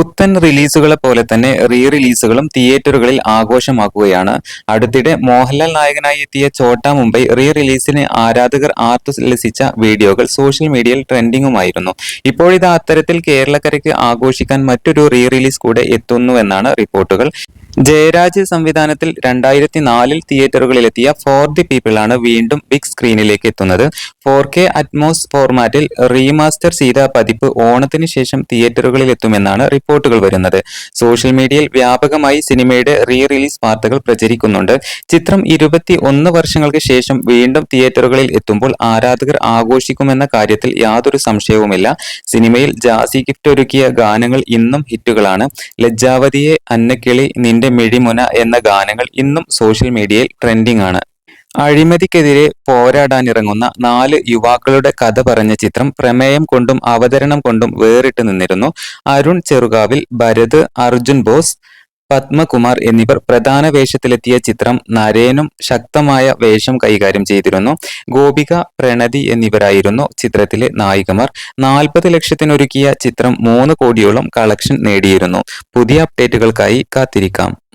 പുത്തൻ റിലീസുകളെ പോലെ തന്നെ റീ റിലീസുകളും തിയേറ്ററുകളിൽ ആഘോഷമാക്കുകയാണ്. അടുത്തിടെ മോഹൻലാൽ നായകനായി എത്തിയ ചോട്ടാ മുംബൈ റീ റിലീസിന് ആരാധകർ ആർത്തുലസിച്ച വീഡിയോകൾ സോഷ്യൽ മീഡിയയിൽ ട്രെൻഡിങ്ങുമായിരുന്നു ഇപ്പോഴിത് അത്തരത്തിൽ കേരളക്കരയ്ക്ക് ആഘോഷിക്കാൻ മറ്റൊരു റീ റിലീസ് കൂടെ എത്തുന്നുവെന്നാണ് റിപ്പോർട്ടുകൾ. ജയരാജ് സംവിധാനത്തിൽ രണ്ടായിരത്തി നാലിൽ തിയേറ്ററുകളിലെത്തിയ ഫോർ ദി പീപ്പിൾ ആണ് വീണ്ടും ബിഗ് സ്ക്രീനിലേക്ക് എത്തുന്നത്. ഫോർ കെ അറ്റ്മോസ് ഫോർമാറ്റിൽ റീമാസ്റ്റർ ചെയ്ത പതിപ്പ് ഓണത്തിന് ശേഷം തിയേറ്ററുകളിൽ എത്തുമെന്നാണ് റിപ്പോർട്ടുകൾ വരുന്നത്. സോഷ്യൽ മീഡിയയിൽ വ്യാപകമായി സിനിമയുടെ റീ റിലീസ് വാർത്തകൾ പ്രചരിക്കുന്നുണ്ട്. ചിത്രം ഇരുപത്തി ഒന്ന് വർഷങ്ങൾക്ക് ശേഷം വീണ്ടും തിയേറ്ററുകളിൽ എത്തുമ്പോൾ ആരാധകർ ആഘോഷിക്കുമെന്ന കാര്യത്തിൽ യാതൊരു സംശയവുമില്ല. സിനിമയിൽ ജാസി ഗിഫ്റ്റ് ഒരുക്കിയ ഗാനങ്ങൾ ഇന്നും ഹിറ്റുകളാണ്. ലജ്ജാവതിയെ അന്നക്കിളി നിന്റെ മിഴിമുന എന്ന ഗാനങ്ങൾ ഇന്നും സോഷ്യൽ മീഡിയയിൽ ട്രെൻഡിംഗ് ആണ്. അഴിമതിക്കെതിരെ പോരാടാനിറങ്ങുന്ന നാല് യുവാക്കളുടെ കഥ പറഞ്ഞ ചിത്രം പ്രമേയം കൊണ്ടും അവതരണം കൊണ്ടും വേറിട്ട് നിന്നിരുന്നു. അരുൺ ചെറുകാവിൽ ഭരത് അർജുൻ ബോസ് പത്മകുമാർ എന്നിവർ പ്രധാന വേഷത്തിലെത്തിയ ചിത്രം നരേനും ശക്തമായ വേഷം കൈകാര്യം ചെയ്തിരുന്നു. ഗോപിക പ്രണതി എന്നിവരായിരുന്നു ചിത്രത്തിലെ നായികമാർ. നാൽപ്പത് ലക്ഷത്തിനൊരുക്കിയ ചിത്രം മൂന്ന് കോടിയോളം കളക്ഷൻ നേടിയിരുന്നു. പുതിയ അപ്ഡേറ്റുകൾക്കായി കാത്തിരിക്കാം.